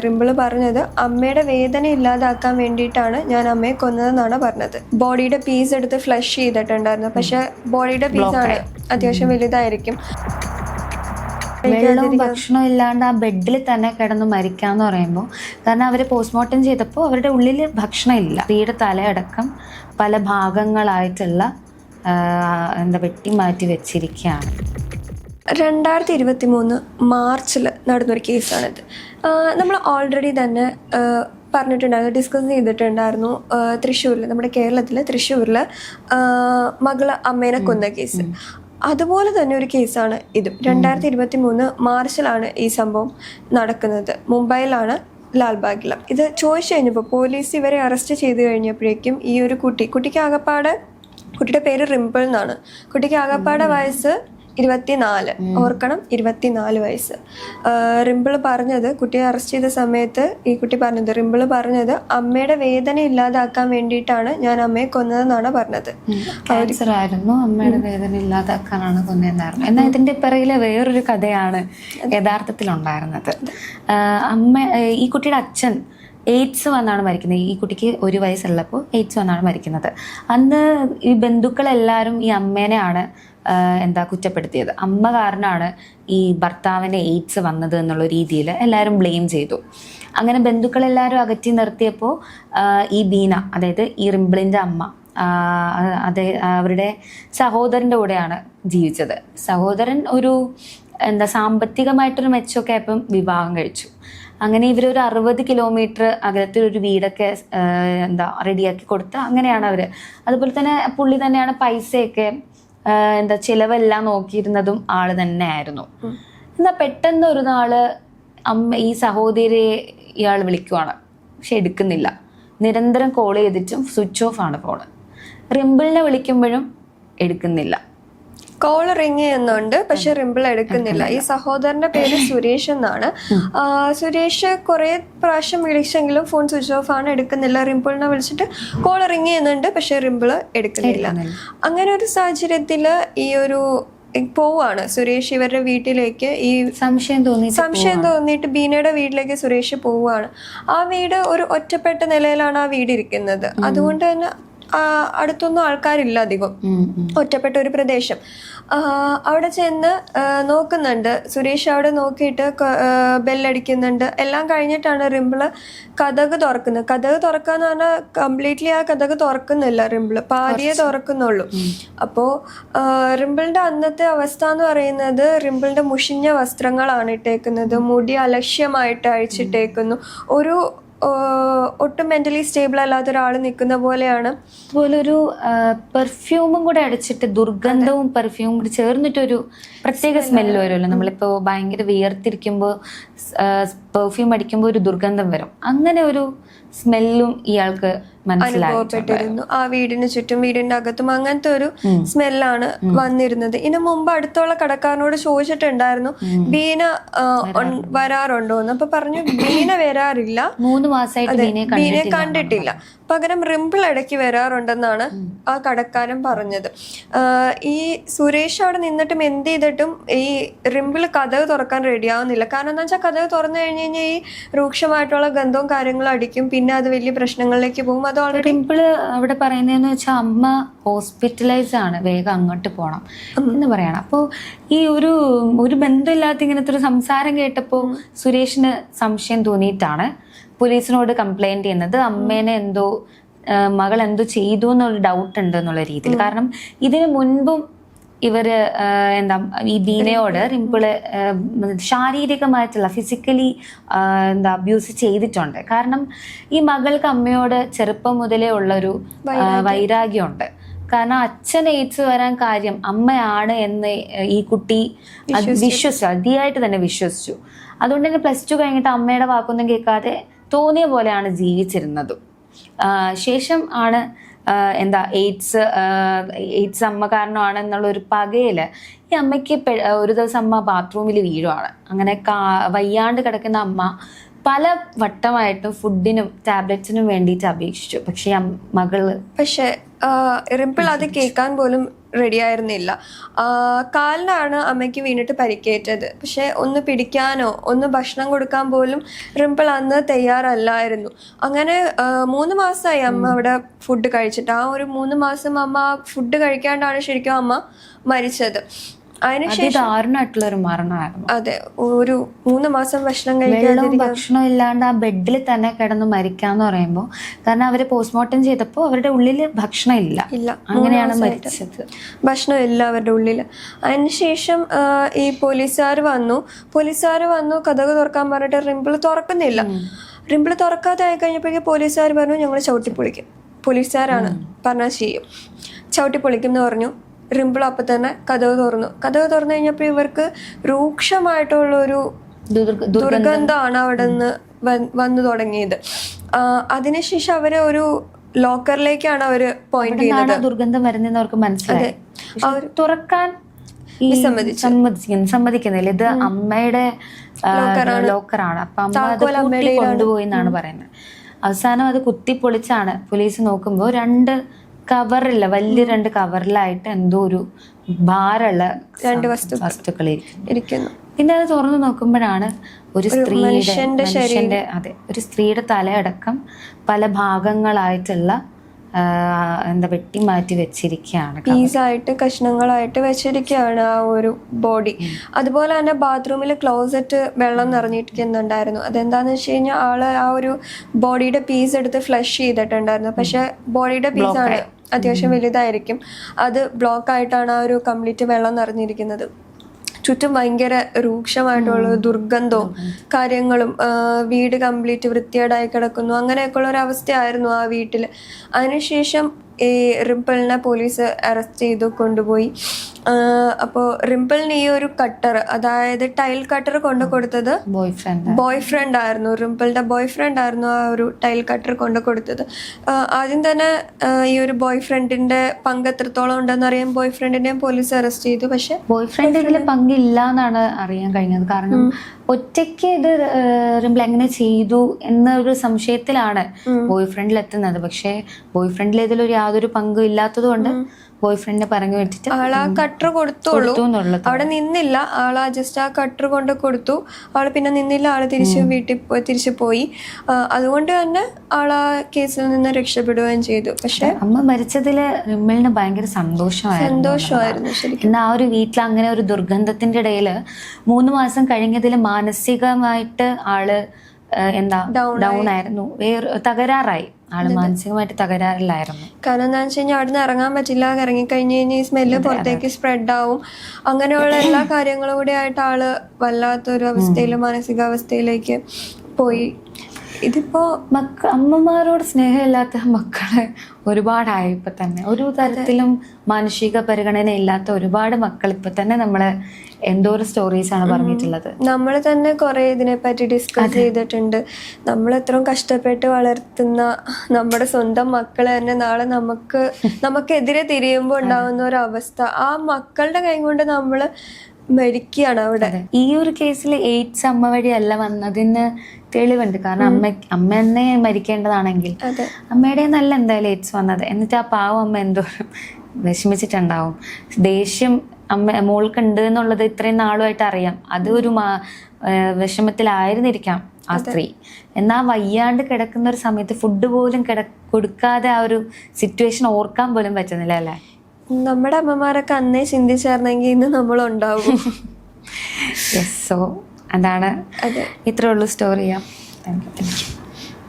റിമ്പിൾ പറഞ്ഞത് അമ്മയുടെ വേദന ഇല്ലാതാക്കാൻ വേണ്ടിയിട്ടാണ് ഞാൻ അമ്മയെ കൊന്നതെന്നാണ് പറഞ്ഞത്. ബോഡിയുടെ പീസ് എടുത്ത് ഫ്ലഷ് ചെയ്തിട്ടുണ്ടായിരുന്നു. പക്ഷെ ബോഡിയുടെ പീസ് ആണ് അത്യാവശ്യം വലുതായിരിക്കും. വെള്ളവും ഭക്ഷണവും ഇല്ലാണ്ട് ആ ബെഡിൽ തന്നെ കിടന്ന് മരിക്കാന്ന് പറയുമ്പോൾ കാരണം അവർ പോസ്റ്റ്മോർട്ടം ചെയ്തപ്പോൾ അവരുടെ ഉള്ളിൽ ഭക്ഷണം ഇല്ല. സ്ത്രീയുടെ തലയടക്കം പല ഭാഗങ്ങളായിട്ടുള്ള എന്താ വെട്ടി മാറ്റി വെച്ചിരിക്കുകയാണ്. രണ്ടായിരത്തി ഇരുപത്തി മൂന്ന് മാർച്ചിൽ നടന്നൊരു കേസാണിത്. നമ്മൾ ഓൾറെഡി തന്നെ പറഞ്ഞിട്ടുണ്ടായിരുന്നു ഡിസ്കസ് ചെയ്തിട്ടുണ്ടായിരുന്നു തൃശ്ശൂരിൽ നമ്മുടെ കേരളത്തിൽ തൃശ്ശൂരിൽ മകൾ അമ്മേനെ കൊന്ന കേസ്. അതുപോലെ തന്നെ ഒരു കേസാണ് ഇതും. രണ്ടായിരത്തി ഇരുപത്തി മൂന്ന് മാർച്ചിലാണ് ഈ സംഭവം നടക്കുന്നത്. മുംബൈയിലാണ് ലാൽബാഗിൽ ഇത് ചോദിച്ചു കഴിഞ്ഞപ്പോൾ പോലീസ് ഇവരെ അറസ്റ്റ് ചെയ്ത് കഴിഞ്ഞപ്പോഴേക്കും ഈ ഒരു കുട്ടി കുട്ടിക്ക് ആകപ്പാടെ കുട്ടിയുടെ പേര് റിമ്പിൾ എന്നാണ്. കുട്ടിക്ക് ആകപ്പാടെ വയസ്സ് ഇരുപത്തിനാല്. ഓർക്കണം ഇരുപത്തിനാല് വയസ്സ്. റിമ്പിൾ പറഞ്ഞത് കുട്ടിയെ അറസ്റ്റ് ചെയ്ത സമയത്ത് ഈ കുട്ടി പറഞ്ഞത്. റിമ്പിൾ പറഞ്ഞത് അമ്മയുടെ വേദന ഇല്ലാതാക്കാൻ വേണ്ടിയിട്ടാണ് ഞാൻ അമ്മയെ കൊന്നതെന്നാണ് പറഞ്ഞത്. ആയിരുന്നു. അമ്മയുടെ വേദന ഇല്ലാതാക്കാനാണ് കൊന്നതെന്നായിരുന്നു. എന്നാൽ ഇതിന്റെ പിറകിലെ വേറൊരു കഥയാണ് യഥാർത്ഥത്തിൽ ഉണ്ടായിരുന്നത് അമ്മ ഈ കുട്ടിയുടെ അച്ഛൻ എയ്ഡ്സ് വന്നാണ് മരിക്കുന്നത്. ഈ കുട്ടിക്ക് ഒരു വയസ്സുള്ളപ്പോൾ എയ്ഡ്സ് വന്നാണ് മരിക്കുന്നത്. അന്ന് ഈ ബന്ധുക്കളെല്ലാവരും ഈ അമ്മേനെയാണ് എന്താ കുറ്റപ്പെടുത്തിയത്. അമ്മ കാരണമാണ് ഈ ഭർത്താവിന് എയ്ഡ്സ് വന്നത് എന്നുള്ള രീതിയിൽ എല്ലാവരും ബ്ലെയിം ചെയ്തു. അങ്ങനെ ബന്ധുക്കളെല്ലാവരും അകറ്റി നിർത്തിയപ്പോൾ ഈ ബീന അതായത് ഈ റിംബിളിന്റെ അമ്മ അതെ അവരുടെ സഹോദരന്റെ കൂടെയാണ് ജീവിച്ചത്. സഹോദരൻ ഒരു എന്താ സാമ്പത്തികമായിട്ടൊരു മെച്ചമൊക്കെ ആയപ്പം വിവാഹം കഴിച്ചു. അങ്ങനെ ഇവർ ഒരു അറുപത് കിലോമീറ്റർ അകലത്തിൽ ഒരു വീടൊക്കെ എന്താ റെഡിയാക്കി കൊടുത്ത് അങ്ങനെയാണ് അവർ അതുപോലെ തന്നെ പുള്ളി തന്നെയാണ് പൈസയൊക്കെ എന്താ ചിലവെല്ലാം നോക്കിയിരുന്നതും ആൾ തന്നെയായിരുന്നു. എന്നാൽ പെട്ടെന്ന് ഒരു നാൾ അമ്മ ഈ സഹോദരിയെ ഇയാൾ വിളിക്കുവാണ്. പക്ഷെ എടുക്കുന്നില്ല. നിരന്തരം കോൾ ചെയ്തിട്ടും സ്വിച്ച് ഓഫ് ആണ് ഫോണ് റിമ്പിളിനെ വിളിക്കുമ്പോഴും എടുക്കുന്നില്ല. കോൾ റിങ് ചെയ്യുന്നുണ്ട് പക്ഷെ റിമ്പിൾ എടുക്കുന്നില്ല. ഈ സഹോദരന്റെ പേര് സുരേഷ് എന്നാണ്. സുരേഷ് കുറെ പ്രാവശ്യം വിളിച്ചെങ്കിലും ഫോൺ സ്വിച്ച് ഓഫ് ആണ് എടുക്കുന്നില്ല. റിമ്പിളിനെ വിളിച്ചിട്ട് കോൾ റിങ് ചെയ്യുന്നുണ്ട് പക്ഷെ റിമ്പിൾ എടുക്കുന്നില്ല. അങ്ങനെ ഒരു സാഹചര്യത്തിൽ ഈ ഒരു പോവാണ്. സുരേഷ് ഇവരുടെ വീട്ടിലേക്ക് ഈ സംശയം തോന്നി സംശയം തോന്നിയിട്ട് ബീനയുടെ വീട്ടിലേക്ക് സുരേഷ് പോവുകയാണ് ആ വീട് ഒരു ഒറ്റപ്പെട്ട നിലയിലാണ് ആ വീട് ഇരിക്കുന്നത്. അതുകൊണ്ട് തന്നെ അടുത്തൊന്നും ആൾക്കാരില്ല അധികം. ഒറ്റപ്പെട്ട ഒരു പ്രദേശം. അവിടെ ചെന്ന് നോക്കുന്നുണ്ട്. സുരേഷ് അവിടെ നോക്കിയിട്ട് ബെല്ലടിക്കുന്നുണ്ട്. എല്ലാം കഴിഞ്ഞിട്ടാണ് റിംബിൾ കഥക് തുറക്കുന്നത്. കഥക് തുറക്കാന്ന് പറഞ്ഞാൽ കംപ്ലീറ്റ്ലി ആ കഥക് തുറക്കുന്നില്ല റിംബിൾ പാതിയെ തുറക്കുന്നുള്ളൂ. അപ്പോൾ റിമ്പിളിന്റെ അന്നത്തെ അവസ്ഥ എന്ന് പറയുന്നത് റിമ്പിളിന്റെ മുഷിഞ്ഞ വസ്ത്രങ്ങളാണ് ഇട്ടേക്കുന്നത്. മുടി അലക്ഷ്യമായിട്ട് അഴിച്ചിട്ടേക്കുന്നു. ഒരു ഒട്ടും മെന്റലി സ്റ്റേബിൾ അല്ലാത്ത ഒരാൾ നിൽക്കുന്ന പോലെയാണ്. അതുപോലെ ഒരു പെർഫ്യൂമും കൂടെ അടിച്ചിട്ട് ദുർഗന്ധവും പെർഫ്യൂമും കൂടി ചേർന്നിട്ടൊരു പ്രത്യേക സ്മെല്ല്. വരുമല്ലോ. നമ്മളിപ്പോ ഭയങ്കര വിയർത്തിരിക്കുമ്പോൾ പെർഫ്യൂം അടിക്കുമ്പോൾ ഒരു ദുർഗന്ധം വരും. അങ്ങനെ ഒരു സ്മെല്ലും ഇയാൾക്ക് അനുഭവപ്പെട്ടിരുന്നു. ആ വീടിന് ചുറ്റും വീടിന്റെ അകത്തും അങ്ങനത്തെ ഒരു സ്മെല്ലാണ് വന്നിരുന്നത്. ഇതിനു മുമ്പ് അടുത്തുള്ള കടക്കാരനോട് ചോദിച്ചിട്ടുണ്ടായിരുന്നു ബീന വരാറുണ്ടോ? എന്ന് അപ്പൊ പറഞ്ഞു ബീന വരാറില്ല. മൂന്ന് മാസമായിട്ട് ബീനെ ബീനെ കണ്ടിട്ടില്ല. പകരം റിമ്പിൾ ഇടയ്ക്ക് വരാറുണ്ടെന്നാണ് ആ കടക്കാരൻ പറഞ്ഞത്. ഈ സുരേഷ് അവിടെ നിന്നിട്ടും എന്ത് ചെയ്തിട്ടും ഈ റിമ്പിൾ കഥവ് തുറക്കാൻ റെഡിയാവുന്നില്ല കാരണം എന്താ വെച്ചാൽ കഥവ് തുറന്നു കഴിഞ്ഞ് കഴിഞ്ഞാൽ ഈ രൂക്ഷമായിട്ടുള്ള ഗന്ധവും കാര്യങ്ങളും അടിക്കും. പിന്നെ അത് വലിയ പ്രശ്നങ്ങളിലേക്ക് പോകും. അത് ഓൾറെഡി ഡിംപിൾ അവിടെ പറയുന്നതെന്ന് വെച്ചാൽ അമ്മ ഹോസ്പിറ്റലൈസ് ആണ്. വേഗം അങ്ങോട്ട് പോകണം എന്ന് പറയണം. അപ്പോൾ ഈ ഒരു ഒരു ബന്ധമില്ലാത്ത ഇങ്ങനത്തെ ഒരു സംസാരം കേട്ടപ്പോൾ സുരേഷിന് സംശയം തോന്നിയിട്ടാണ് പോലീസിനോട് കംപ്ലൈന്റ് ചെയ്യുന്നത്. അമ്മേനെ എന്തോ മകൾ എന്തോ ചെയ്തു എന്നുള്ള ഡൗട്ട് ഉണ്ട് എന്നുള്ള രീതിയിൽ കാരണം ഇതിനു മുൻപും ഇവർ എന്താ ഈ ബീനയോട് റിംപിൾ ശാരീരികമായിട്ടുള്ള ഫിസിക്കലി എന്താ അബ്യൂസ് ചെയ്തിട്ടുണ്ട്. കാരണം ഈ മകൾക്ക് അമ്മയോട് ചെറുപ്പം മുതലേ ഉള്ളൊരു ഒരു വൈരാഗ്യമുണ്ട്. കാരണം അച്ഛൻ എയ്ഡ്സ് വരാൻ കാര്യം അമ്മയാണ് എന്ന് ഈ കുട്ടി വിശ്വസിച്ചു. അതിയായിട്ട് തന്നെ വിശ്വസിച്ചു. അതുകൊണ്ട് തന്നെ പ്ലസ് ടു കഴിഞ്ഞിട്ട് അമ്മയുടെ വാക്കൊന്നും കേൾക്കാതെ തോന്നിയ പോലെയാണ് ജീവിച്ചിരുന്നതും. ശേഷം ആണ് എന്താ എയ്ഡ്സ് എയ്ഡ്സ് അമ്മ കാരണമാണ് എന്നുള്ള ഒരു പകയിൽ ഈ അമ്മയ്ക്ക് ഒരു ദിവസം അമ്മ ബാത്റൂമിൽ വീഴുവാണ്. അങ്ങനെ കാ വയ്യാണ്ട് കിടക്കുന്ന അമ്മ പല വട്ടമായിട്ടും ഫുഡിനും ടാബ്ലറ്റ്സിനും വേണ്ടിയിട്ട് അപേക്ഷിച്ചു. പക്ഷേ മകൾ പക്ഷെ റിമ്പിൾ അത് കേൾക്കാൻ പോലും റെഡി ആയിരുന്നില്ല. ആ, കാലിനാണ് അമ്മയ്ക്ക് വീണിട്ട് പരിക്കേറ്റത്. പക്ഷേ ഒന്ന് പിടിക്കാനോ ഒന്ന് ഭക്ഷണം കൊടുക്കാൻ പോലും റിമ്പിൾ അന്ന് തയ്യാറല്ലായിരുന്നു. അങ്ങനെ മൂന്ന് മാസമായി അമ്മ അവിടെ ഫുഡ് കഴിച്ചിട്ട്. ആ ഒരു മൂന്ന് മാസം അമ്മ ഫുഡ് കഴിക്കാണ്ടാണ് ശരിക്കും അമ്മ മരിച്ചത്. അതിനുശേഷം അതിദാരുണമായിട്ടുള്ള ഒരു മരണമായിരുന്നു. അതെ ഒരു മൂന്ന് മാസം ഭക്ഷണം കഴിക്കാതെ ഭക്ഷണം ഇല്ലാണ്ട് ആ ബെഡിൽ തന്നെ കിടന്ന് മരിക്കാന്ന് പറയുമ്പോൾ കാരണം അവർ പോസ്റ്റ്മോർട്ടം ചെയ്തപ്പോൾ അവരുടെ ഉള്ളിൽ ഭക്ഷണം ഇല്ല. ഇല്ല അങ്ങനെയാണ് മരിച്ചത്. ഭക്ഷണം ഇല്ല അവരുടെ ഉള്ളിൽ അതിനുശേഷം ഈ പോലീസുകാർ വന്നു. പോലീസുകാർ വന്നു കഥക് തുറക്കാൻ പറഞ്ഞിട്ട് റിമ്പിൾ തുറക്കുന്നില്ല. റിമ്പിൾ തുറക്കാതെ ആയി കഴിഞ്ഞപ്പോഴേക്കും പോലീസുകാർ പറഞ്ഞു ഞങ്ങൾ ചവിട്ടിപ്പൊളിക്കും. പോലീസുകാരാണ് പറഞ്ഞാൽ ചെയ്യും ചവിട്ടിപ്പൊളിക്കും എന്ന് പറഞ്ഞു. റിമ്പിൾ അപ്പം തന്നെ കഥവ് തുറന്നു. കഥവ് തുറന്നു കഴിഞ്ഞപ്പോൾ ഇവർക്ക് രൂക്ഷമായിട്ടുള്ളൊരു ദുർഗ- ദുർഗന്ധമാണ് അവിടെ നിന്ന് വന്നു തുടങ്ങിയത്. അതിനുശേഷം അവരെ ഒരു ലോക്കറിലേക്കാണ് അവർ പോയിന്റ് ചെയ്യുന്നത്. ദുർഗന്ധം വരുന്നതെന്ന് അവർക്ക് മനസ്സിലായി. അവർ തുറക്കാൻ സമ്മതിക്കുന്നില്ല. ഇത് അമ്മയുടെ ലോക്കറാണ്. അപ്പൊ അമ്മ കൊണ്ടുപോയി എന്നാണ് പറയുന്നത്. അവസാനം അത് കുത്തി പൊളിച്ചാണ് പോലീസ് നോക്കുമ്പോൾ രണ്ട് കവറില്ല വലിയ രണ്ട് കവറിലായിട്ട് എന്തോ ഒരു ഭാരമുള്ള രണ്ട് വസ്തുക്കൾ ഇരിക്കുന്നു. പിന്നെ അത് തുറന്നു നോക്കുമ്പോഴാണ് ഒരു സ്ത്രീയുടെ മനുഷ്യന്റെ അതെ ഒരു സ്ത്രീയുടെ തലയടക്കം പല ഭാഗങ്ങളായിട്ടുള്ള എന്താ വെട്ടി മാറ്റി വെച്ചിരിക്കുകയാണ് പീസായിട്ട് കഷ്ണങ്ങളായിട്ട് വെച്ചിരിക്കുകയാണ് ആ ഒരു ബോഡി. അതുപോലെ തന്നെ ബാത്റൂമിൽ ക്ലോസറ്റ് വെള്ളം നിറഞ്ഞിരിക്കുന്നുണ്ടായിരുന്നു. അതെന്താന്ന് വെച്ച് കഴിഞ്ഞാൽ ആൾ ആ ഒരു ബോഡിയുടെ പീസ് എടുത്ത് ഫ്ലഷ് ചെയ്തിട്ടുണ്ടായിരുന്നു. പക്ഷെ ബോഡിയുടെ പീസാണ് അത്യാവശ്യം വലുതായിരിക്കും. അത് ബ്ലോക്ക് ആയിട്ടാണ് ആ ഒരു കംപ്ലീറ്റ് വെള്ളം നിറഞ്ഞിരിക്കുന്നത്. ചുറ്റും ഭയങ്കര രൂക്ഷമായിട്ടുള്ള ദുർഗന്ധവും കാര്യങ്ങളും വീട് കംപ്ലീറ്റ് വൃത്തികേടായി കിടക്കുന്നു അങ്ങനെയൊക്കെയുള്ള ഒരു അവസ്ഥയായിരുന്നു ആ വീട്ടിൽ അതിനുശേഷം ഈ റിംപിളിനെ പോലീസ് അറസ്റ്റ് ചെയ്തു കൊണ്ടുപോയി. അപ്പോൾ റിംപിളിന് ഈ ഒരു കട്ടർ അതായത് ടൈൽ കട്ടർ കൊണ്ടു കൊടുത്തത് ബോയ് ഫ്രണ്ട് ആയിരുന്നു. റിംപിളിന്റെ ബോയ് ഫ്രണ്ട് ആയിരുന്നു ആ ഒരു ടൈൽ കട്ടർ കൊണ്ടു കൊടുത്തത്. ആദ്യം തന്നെ ഈ ഒരു ബോയ് ഫ്രണ്ടിന്റെ പങ്ക് എത്രത്തോളം ഉണ്ടെന്ന് അറിയാൻ ബോയ് ഫ്രണ്ടിനെയും പോലീസ് അറസ്റ്റ് ചെയ്തു. പക്ഷെ ബോയ് ഫ്രണ്ട് ഇതിൽ പങ്കില്ല എന്നാണ് അറിയാൻ കഴിഞ്ഞത്. കാരണം ഒറ്റയ്ക്ക് ഇത് റിംപിൾ എങ്ങനെ ചെയ്തു എന്നൊരു സംശയത്തിലാണ് ബോയ് ഫ്രണ്ടിൽ എത്തുന്നത് പക്ഷേ ബോയ് ഫ്രണ്ടിൽ ഇതിലൊരു യാതൊരു പങ്കും ഇല്ലാത്തത് കൊണ്ട് ബോയ് ഫ്രണ്ടിനെ പറഞ്ഞു വിട്ടിട്ട് ആ കട്ടർ കൊടുത്തോളൂ കൊടുത്തു അവിടെ നിന്നില്ല. ആളാ ജസ്റ്റ് ആ കട്ടർ കൊണ്ട് കൊടുത്തു. ആൾ പിന്നെ നിന്നില്ല. ആൾ തിരിച്ച് വീട്ടിൽ പോയി തിരിച്ചു പോയി. അതുകൊണ്ട് തന്നെ ആളാ കേസിൽ നിന്ന് രക്ഷപ്പെടുകയും ചെയ്തു. പക്ഷെ അമ്മ മരിച്ചതിൽ റിമ്മലിന് ഭയങ്കര സന്തോഷമായിരുന്നു. സന്തോഷമായിരുന്നു എന്നാൽ ആ ഒരു വീട്ടിൽ അങ്ങനെ ഒരു ദുർഗന്ധത്തിന്റെ ഇടയിൽ മൂന്ന് മാസം കഴിഞ്ഞതിൽ മാനസികമായിട്ട് ആൾ എന്താ ഡൗൺ ആയിരുന്നു വേറെ തകരാറായി. ആൾ മാനസികമായിട്ട് തകരാറിലായിരുന്നു. കാരണം എന്താ വെച്ച് കഴിഞ്ഞാൽ അവിടെ നിന്ന് ഇറങ്ങാൻ പറ്റില്ല. ഇറങ്ങിക്കഴിഞ്ഞ് കഴിഞ്ഞാൽ ഈ സ്മെല്ല് പുറത്തേക്ക് സ്പ്രെഡ് ആവും. അങ്ങനെയുള്ള എല്ലാ കാര്യങ്ങളും കൂടി ആയിട്ട് ആൾ വല്ലാത്തൊരു അവസ്ഥയിൽ മാനസികാവസ്ഥയിലേക്ക് പോയി. ഇതിപ്പോ മക്ക അമ്മമാരോട് സ്നേഹമില്ലാത്ത മക്കൾ ഒരുപാടായി ഇപ്പൊ തന്നെ. ഒരു തരത്തിലും മാനുഷിക പരിഗണന ഇല്ലാത്ത ഒരുപാട് മക്കൾ ഇപ്പൊ തന്നെ നമ്മൾ എന്തോരം സ്റ്റോറീസ് ആണ് പറഞ്ഞിട്ടുള്ളത്. നമ്മൾ തന്നെ കുറെ ഇതിനെപ്പറ്റി ഡിസ്കസ് ചെയ്തിട്ടുണ്ട്. നമ്മൾ എത്രയും കഷ്ടപ്പെട്ട് വളർത്തുന്ന നമ്മുടെ സ്വന്തം മക്കൾ തന്നെ നാളെ നമുക്ക് നമുക്കെതിരെ തിരിയുമ്പോൾ ഉണ്ടാവുന്ന ഒരു അവസ്ഥ. ആ മക്കളുടെ കൈ കൊണ്ട് നമ്മൾ മരിക്കുകയാണ് അവിടെ. ഈ ഒരു കേസിൽ എയ്ഡ്സ് അമ്മ വഴിയല്ല വന്നതിന് തെളിവുണ്ട്. കാരണം അമ്മ അമ്മ തന്നെ മരിക്കേണ്ടതാണെങ്കിൽ അമ്മയുടെ നല്ല എന്തായാലും എയ്ഡ്സ് വന്നത്. എന്നിട്ട് ആ പാവം അമ്മ എന്തോരം വിഷമിച്ചിട്ടുണ്ടാവും. ദേഷ്യം അമ്മ മോൾക്കുണ്ട് എന്നുള്ളത് ഇത്രയും നാളുമായിട്ട് അറിയാം. അത് ഒരു മാ- വിഷമത്തിലായിരുന്നിരിക്കാം ആ സ്ത്രീ. എന്നാൽ വയ്യാണ്ട് കിടക്കുന്ന ഒരു സമയത്ത് ഫുഡ് പോലും കിട കൊടുക്കാതെ ആ ഒരു സിറ്റുവേഷൻ ഓർക്കാൻ പോലും പറ്റുന്നില്ല അല്ലേ? നമ്മുടെ അമ്മമാരൊക്കെ അന്നേ ചിന്തിച്ചായിരുന്നെങ്കിൽ ഇന്ന് നമ്മളുണ്ടാവും. സോ അതാണ് അതെ. ഇത്രേ ഉള്ളൂ സ്റ്റോറി ചെയ്യാം താങ്ക് യു